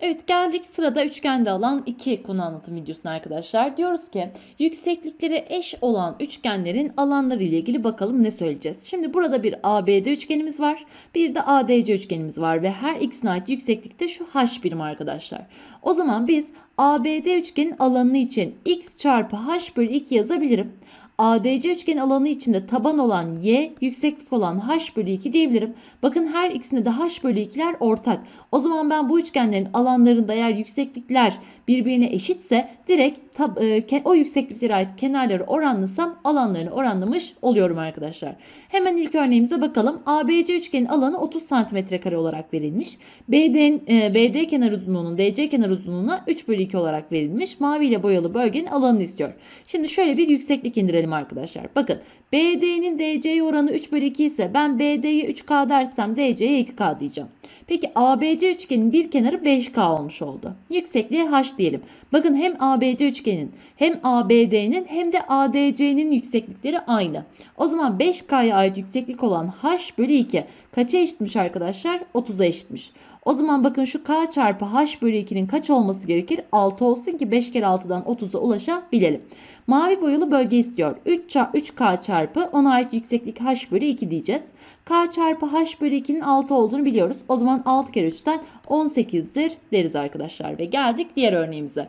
Evet geldik sırada üçgende alan iki konu anlatım videosuna arkadaşlar. Diyoruz ki yükseklikleri eş olan üçgenlerin alanları ile ilgili bakalım ne söyleyeceğiz. Şimdi burada bir ABD üçgenimiz var. Bir de ADC üçgenimiz var ve her ikisine ait yükseklikte şu h birim arkadaşlar. O zaman biz ABD üçgenin alanı için x çarpı h bölü 2 yazabilirim. ADC üçgen alanı içinde taban olan y, yükseklik olan h bölü 2 diyebilirim. Bakın her ikisinde de h bölü 2'ler ortak. O zaman ben bu üçgenlerin alanlarında eğer yükseklikler birbirine eşitse direkt e, o yüksekliklere ait kenarları oranlasam alanlarını oranlamış oluyorum arkadaşlar. Hemen ilk örneğimize bakalım. ABC üçgenin alanı 30 cm kare olarak verilmiş. BD'nin, e, BD kenar uzunluğunun DC kenar uzunluğuna 3 bölü 2 olarak verilmiş. Mavi ile boyalı bölgenin alanını istiyor. Şimdi şöyle bir yükseklik indirelim arkadaşlar. Bakın BD'nin DC'ye oranı 3 bölü 2 ise ben BD'ye 3K dersem DC'ye 2K diyeceğim. Peki ABC üçgenin bir kenarı 5K olmuş oldu. Yüksekliğe H diyelim. Bakın hem ABC üçgenin hem ABD'nin hem de ADC'nin yükseklikleri aynı. O zaman 5K'ya ait yükseklik olan H bölü 2 kaça eşitmiş arkadaşlar? 30'a eşitmiş. O zaman bakın şu K çarpı H bölü 2'nin kaç olması gerekir? 6 olsun ki 5 kere 6'dan 30'a ulaşabilelim. Mavi boyalı bölge istiyor. 3 ça- 3K çarpı ona ait yükseklik H bölü 2 diyeceğiz. K çarpı H bölü 2'nin 6 olduğunu biliyoruz. O zaman 6 kere 3'ten 18'dir deriz arkadaşlar. Ve geldik diğer örneğimize.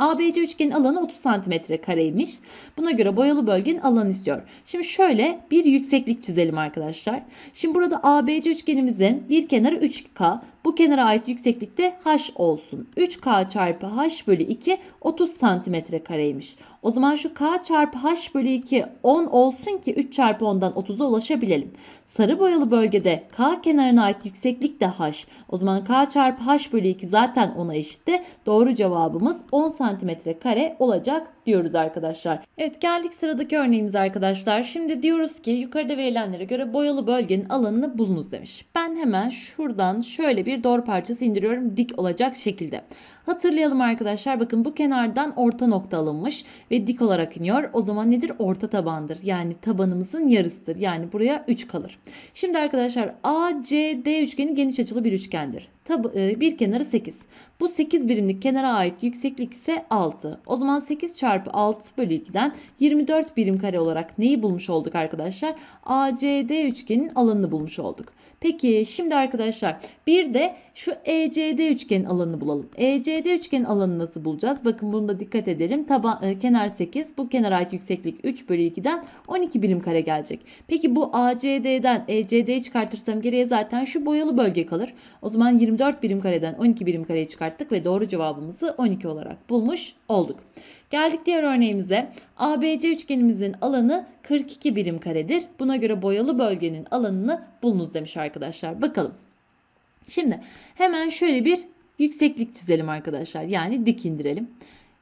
ABC üçgenin alanı 30 cm kareymiş. Buna göre boyalı bölgenin alanı istiyor. Şimdi şöyle bir yükseklik çizelim arkadaşlar. Şimdi burada ABC üçgenimizin bir kenarı 3K. Bu kenara ait yükseklik de H olsun. 3K çarpı H bölü 2 30 cm kareymiş. O zaman şu K çarpı H bölü 2 10 olsun ki 3 çarpı 10'dan 30'a ulaşabilelim. Sarı boyalı bölgede K kenarına ait yükseklik de H. O zaman K çarpı H bölü 2 zaten 10'a eşitti. Doğru cevabımız 10 cm kare olacak diyoruz arkadaşlar. Evet geldik sıradaki örneğimize arkadaşlar. Şimdi diyoruz ki yukarıda verilenlere göre boyalı bölgenin alanını bulunuz demiş. Ben hemen şuradan şöyle bir doğru parçası indiriyorum dik olacak şekilde. Hatırlayalım arkadaşlar bakın bu kenardan orta nokta alınmış ve dik olarak iniyor. O zaman nedir? Orta tabandır. Yani tabanımızın yarısıdır. Yani buraya 3 kalır. Şimdi arkadaşlar ACD üçgeni geniş açılı bir üçgendir. Tab e, bir kenarı 8. Bu 8 birimlik kenara ait yükseklik ise 6. O zaman 8 çarpı 6 bölü 2'den 24 birim kare olarak neyi bulmuş olduk arkadaşlar? ACD üçgenin alanını bulmuş olduk. Peki şimdi arkadaşlar bir de şu ECD üçgenin alanını bulalım. ECD üçgenin alanını nasıl bulacağız? Bakın bunu dikkat edelim. Taban, e, kenar 8. Bu kenara ait yükseklik 3 bölü 2'den 12 birim kare gelecek. Peki bu ACD'den ECD'yi çıkartırsam geriye zaten şu boyalı bölge kalır. O zaman 24 birim kareden 12 birim kareyi çıkarttık ve doğru cevabımızı 12 olarak bulmuş olduk. Geldik diğer örneğimize. ABC üçgenimizin alanı 42 birim karedir. Buna göre boyalı bölgenin alanını bulunuz demiş arkadaşlar. Bakalım. Şimdi hemen şöyle bir yükseklik çizelim arkadaşlar. Yani dik indirelim.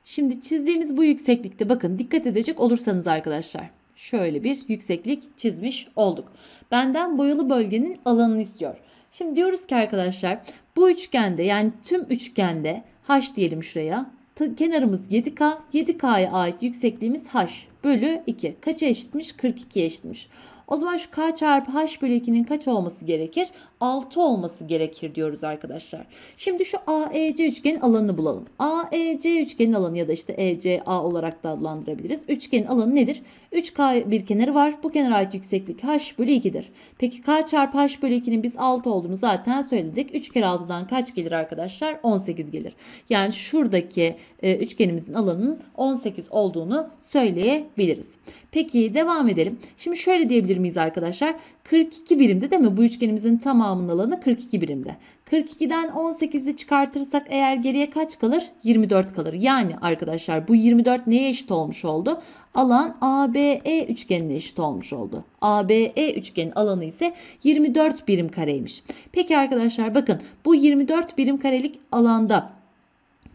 Şimdi çizdiğimiz bu yükseklikte bakın dikkat edecek olursanız arkadaşlar. Şöyle bir yükseklik çizmiş olduk. Benden boyalı bölgenin alanını istiyor. Şimdi diyoruz ki arkadaşlar bu üçgende yani tüm üçgende h diyelim şuraya. Kenarımız 7K. 7K'ya ait yüksekliğimiz h bölü 2. Kaça eşitmiş? 42'ye eşitmiş. O zaman şu k çarpı h bölü 2'nin kaç olması gerekir? 6 olması gerekir diyoruz arkadaşlar. Şimdi şu AEC üçgenin alanını bulalım. AEC üçgenin alanı ya da işte ECA olarak da adlandırabiliriz. Üçgenin alanı nedir? 3K bir kenarı var. Bu kenara ait yükseklik h bölü 2'dir. Peki k çarpı h bölü 2'nin biz 6 olduğunu zaten söyledik. 3 kere 6'dan kaç gelir arkadaşlar? 18 gelir. Yani şuradaki e, üçgenimizin alanının 18 olduğunu söyleyebiliriz. Peki devam edelim. Şimdi şöyle diyebilir miyiz arkadaşlar? 42 birimde değil mi? Bu üçgenimizin tamamının alanı 42 birimde. 42'den 18'i çıkartırsak eğer geriye kaç kalır? 24 kalır. Yani arkadaşlar bu 24 neye eşit olmuş oldu? Alan ABE üçgenine eşit olmuş oldu. ABE üçgenin alanı ise 24 birim kareymiş. Peki arkadaşlar bakın bu 24 birim karelik alanda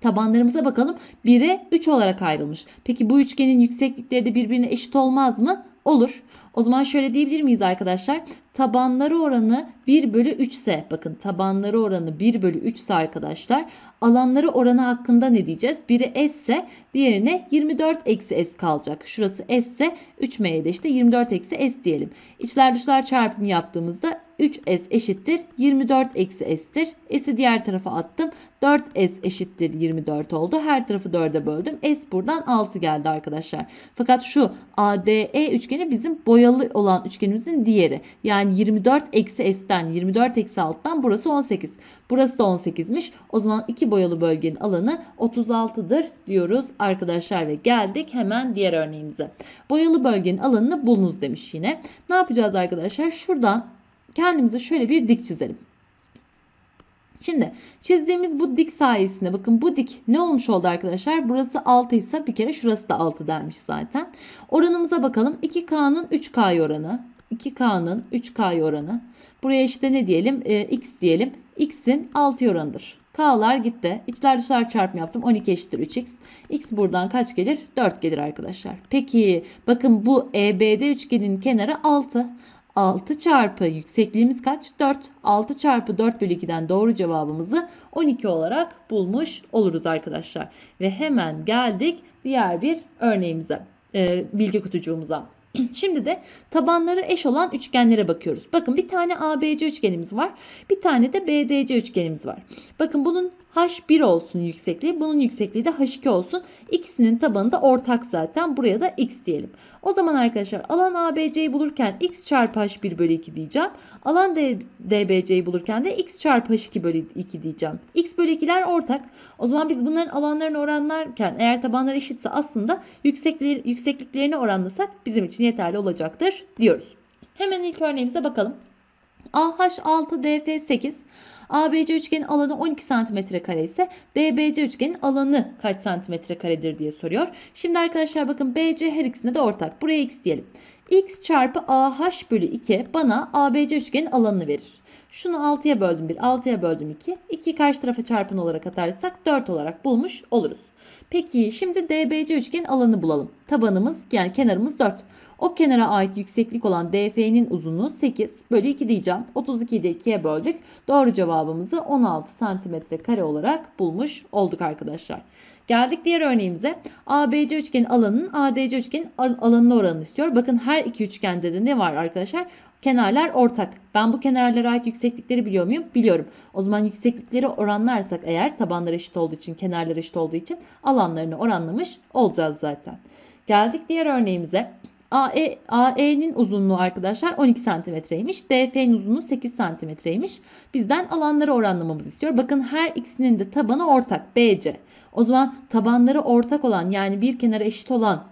Tabanlarımıza bakalım. 1'e 3 olarak ayrılmış. Peki bu üçgenin yükseklikleri de birbirine eşit olmaz mı? Olur. O zaman şöyle diyebilir miyiz arkadaşlar? tabanları oranı 1 bölü 3 ise bakın tabanları oranı 1 bölü 3 ise arkadaşlar alanları oranı hakkında ne diyeceğiz? Biri S ise diğerine 24 eksi S kalacak. Şurası S ise 3M'ye de işte 24 eksi S diyelim. İçler dışlar çarpımı yaptığımızda 3S eşittir 24 eksi S'tir. S'i diğer tarafa attım. 4S eşittir 24 oldu. Her tarafı 4'e böldüm. S buradan 6 geldi arkadaşlar. Fakat şu ADE üçgeni bizim boyalı olan üçgenimizin diğeri. Yani 24 eksi S'ten 24 eksi 6'dan burası 18. Burası da 18'miş. O zaman iki boyalı bölgenin alanı 36'dır diyoruz arkadaşlar ve geldik hemen diğer örneğimize. Boyalı bölgenin alanını bulunuz demiş yine. Ne yapacağız arkadaşlar? Şuradan kendimize şöyle bir dik çizelim. Şimdi çizdiğimiz bu dik sayesinde bakın bu dik ne olmuş oldu arkadaşlar? Burası 6 ise bir kere şurası da 6 denmiş zaten. Oranımıza bakalım. 2K'nın 3K oranı. 2K'nın 3K oranı. Buraya işte ne diyelim? E, X diyelim. X'in 6 oranıdır. K'lar gitti. İçler dışlar çarpımı yaptım. 12 eşittir 3x. X buradan kaç gelir? 4 gelir arkadaşlar. Peki bakın bu EBD üçgenin kenarı 6. 6 çarpı yüksekliğimiz kaç? 4. 6 çarpı 4 bölü 2'den doğru cevabımızı 12 olarak bulmuş oluruz arkadaşlar. Ve hemen geldik diğer bir örneğimize. E, bilgi kutucuğumuza. Şimdi de tabanları eş olan üçgenlere bakıyoruz. Bakın bir tane ABC üçgenimiz var. Bir tane de BDC üçgenimiz var. Bakın bunun H1 olsun yüksekliği. Bunun yüksekliği de H2 olsun. İkisinin tabanı da ortak zaten. Buraya da X diyelim. O zaman arkadaşlar alan ABC'yi bulurken X çarpı H1 bölü 2 diyeceğim. Alan DBC'yi bulurken de X çarpı H2 bölü 2 diyeceğim. X bölü 2'ler ortak. O zaman biz bunların alanlarını oranlarken eğer tabanlar eşitse aslında yüksekliklerini oranlasak bizim için yeterli olacaktır diyoruz. Hemen ilk örneğimize bakalım. AH6 DF 8 ABC üçgenin alanı 12 cm kare ise DBC üçgenin alanı kaç cm karedir diye soruyor. Şimdi arkadaşlar bakın BC her ikisine de ortak. Buraya x diyelim. x çarpı AH bölü 2 bana ABC üçgenin alanını verir. Şunu 6'ya böldüm 1, 6'ya böldüm 2. 2 karşı tarafa çarpın olarak atarsak 4 olarak bulmuş oluruz. Peki şimdi DBC üçgenin alanını bulalım. Tabanımız yani kenarımız 4. O kenara ait yükseklik olan DF'nin uzunluğu 8 bölü 2 diyeceğim. 32'yi de 2'ye böldük. Doğru cevabımızı 16 santimetre kare olarak bulmuş olduk arkadaşlar. Geldik diğer örneğimize. ABC üçgenin alanının ADC üçgenin alanına oranını istiyor. Bakın her iki üçgende de ne var arkadaşlar? Kenarlar ortak. Ben bu kenarlara ait yükseklikleri biliyor muyum? Biliyorum. O zaman yükseklikleri oranlarsak eğer tabanlar eşit olduğu için, kenarlar eşit olduğu için alanlarını oranlamış olacağız zaten. Geldik diğer örneğimize. AE, AE'nin uzunluğu arkadaşlar 12 santimetreymiş. DF'nin uzunluğu 8 santimetreymiş. Bizden alanları oranlamamızı istiyor. Bakın her ikisinin de tabanı ortak. BC. O zaman tabanları ortak olan yani bir kenara eşit olan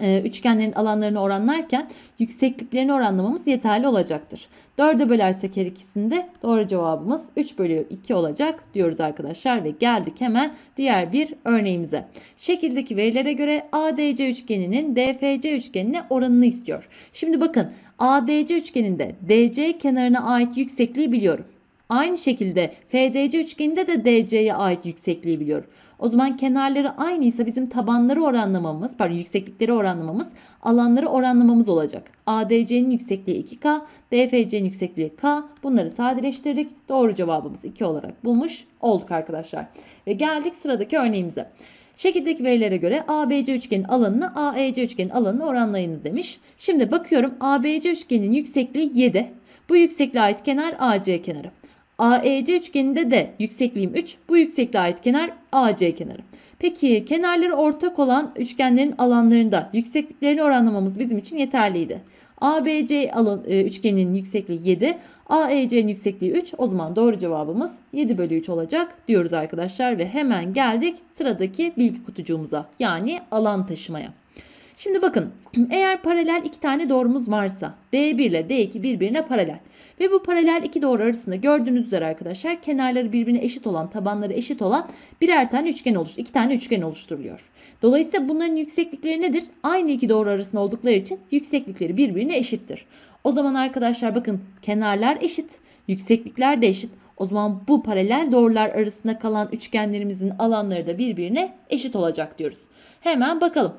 üçgenlerin alanlarını oranlarken yüksekliklerini oranlamamız yeterli olacaktır. 4'e bölersek her ikisinde doğru cevabımız 3 bölü 2 olacak diyoruz arkadaşlar ve geldik hemen diğer bir örneğimize. Şekildeki verilere göre ADC üçgeninin DFC üçgenine oranını istiyor. Şimdi bakın ADC üçgeninde DC kenarına ait yüksekliği biliyorum. Aynı şekilde FDC üçgeninde de DC'ye ait yüksekliği biliyorum. O zaman kenarları aynıysa bizim tabanları oranlamamız, pardon yükseklikleri oranlamamız, alanları oranlamamız olacak. ADC'nin yüksekliği 2K, DFC'nin yüksekliği K. Bunları sadeleştirdik. Doğru cevabımız 2 olarak bulmuş olduk arkadaşlar. Ve geldik sıradaki örneğimize. Şekildeki verilere göre ABC üçgenin alanını AEC üçgenin alanını oranlayınız demiş. Şimdi bakıyorum ABC üçgenin yüksekliği 7. Bu yüksekliğe ait kenar AC kenarı. AEC üçgeninde de yüksekliğim 3. Bu yüksekliğe ait kenar AC kenarı. Peki kenarları ortak olan üçgenlerin alanlarında yüksekliklerini oranlamamız bizim için yeterliydi. ABC alan, e, üçgeninin yüksekliği 7. AEC'nin yüksekliği 3. O zaman doğru cevabımız 7 bölü 3 olacak diyoruz arkadaşlar. Ve hemen geldik sıradaki bilgi kutucuğumuza. Yani alan taşımaya. Şimdi bakın eğer paralel iki tane doğrumuz varsa D1 ile D2 birbirine paralel ve bu paralel iki doğru arasında gördüğünüz üzere arkadaşlar kenarları birbirine eşit olan tabanları eşit olan birer tane üçgen oluştur. iki tane üçgen oluşturuluyor. Dolayısıyla bunların yükseklikleri nedir? Aynı iki doğru arasında oldukları için yükseklikleri birbirine eşittir. O zaman arkadaşlar bakın kenarlar eşit, yükseklikler de eşit. O zaman bu paralel doğrular arasında kalan üçgenlerimizin alanları da birbirine eşit olacak diyoruz. Hemen bakalım.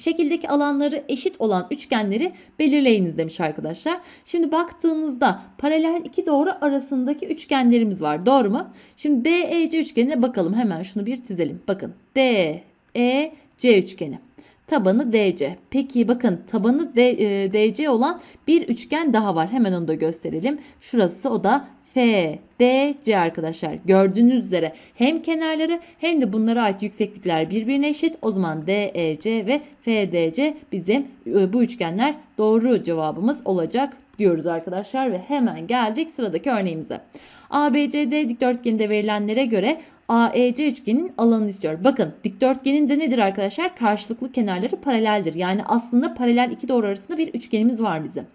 Şekildeki alanları eşit olan üçgenleri belirleyiniz demiş arkadaşlar. Şimdi baktığınızda paralel iki doğru arasındaki üçgenlerimiz var. Doğru mu? Şimdi DEC üçgenine bakalım. Hemen şunu bir çizelim. Bakın DEC üçgeni. Tabanı DC. Peki bakın tabanı D, e, DC olan bir üçgen daha var. Hemen onu da gösterelim. Şurası o da FDC arkadaşlar. Gördüğünüz üzere hem kenarları hem de bunlara ait yükseklikler birbirine eşit. O zaman DEC ve FDC bizim e, bu üçgenler doğru cevabımız olacak diyoruz arkadaşlar ve hemen geldik sıradaki örneğimize. ABCD dikdörtgeninde verilenlere göre AEC üçgenin alanını istiyor. Bakın dikdörtgenin de nedir arkadaşlar? Karşılıklı kenarları paraleldir. Yani aslında paralel iki doğru arasında bir üçgenimiz var bizim.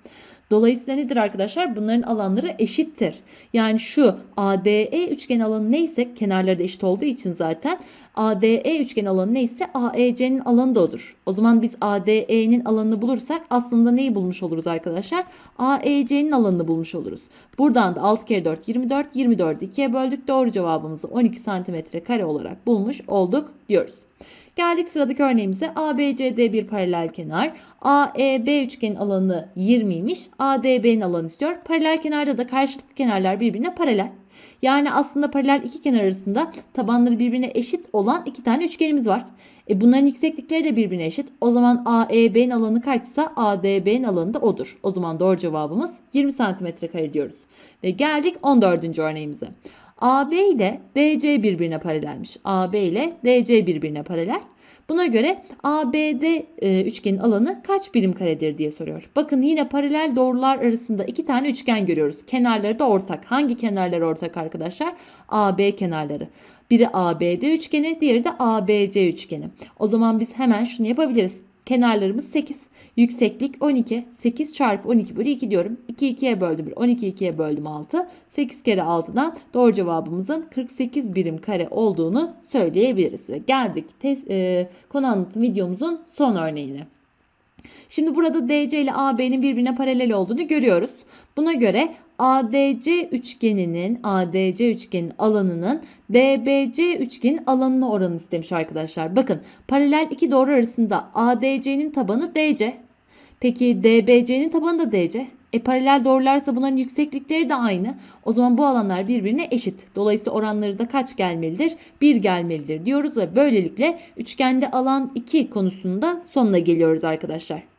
Dolayısıyla nedir arkadaşlar? Bunların alanları eşittir. Yani şu ADE üçgen alanı neyse kenarları da eşit olduğu için zaten ADE üçgen alanı neyse AEC'nin alanı da odur. O zaman biz ADE'nin alanını bulursak aslında neyi bulmuş oluruz arkadaşlar? AEC'nin alanını bulmuş oluruz. Buradan da 6 kere 4 24. 24'ü 2'ye böldük. Doğru cevabımızı 12 santimetre kare olarak bulmuş olduk diyoruz. Geldik sıradaki örneğimize. ABCD bir paralel kenar. AEB üçgenin alanı 20'ymiş. ADB'nin alanı istiyor. Paralel kenarda da karşılıklı kenarlar birbirine paralel. Yani aslında paralel iki kenar arasında tabanları birbirine eşit olan iki tane üçgenimiz var. E bunların yükseklikleri de birbirine eşit. O zaman AEB'nin alanı kaçsa ADB'nin alanı da odur. O zaman doğru cevabımız 20 cm kare diyoruz. Ve geldik 14. örneğimize. AB ile DC birbirine paralelmiş. AB ile DC birbirine paralel. Buna göre ABD e, üçgenin alanı kaç birim karedir diye soruyor. Bakın yine paralel doğrular arasında iki tane üçgen görüyoruz. Kenarları da ortak. Hangi kenarlar ortak arkadaşlar? AB kenarları. Biri ABD üçgeni, diğeri de ABC üçgeni. O zaman biz hemen şunu yapabiliriz. Kenarlarımız 8. Yükseklik 12. 8 çarpı 12 bölü 2 diyorum. 2 2'ye böldüm 1. 12 2'ye böldüm 6. 8 kere 6'dan doğru cevabımızın 48 birim kare olduğunu söyleyebiliriz. Geldik test, e, konu anlatım videomuzun son örneğine. Şimdi burada DC ile AB'nin birbirine paralel olduğunu görüyoruz. Buna göre ADC üçgeninin ADC üçgenin alanının DBC üçgenin alanına oranı istemiş arkadaşlar. Bakın paralel iki doğru arasında ADC'nin tabanı DC. Peki DBC'nin tabanı da DC. E paralel doğrularsa bunların yükseklikleri de aynı. O zaman bu alanlar birbirine eşit. Dolayısıyla oranları da kaç gelmelidir? 1 gelmelidir diyoruz ve böylelikle üçgende alan 2 konusunda sonuna geliyoruz arkadaşlar.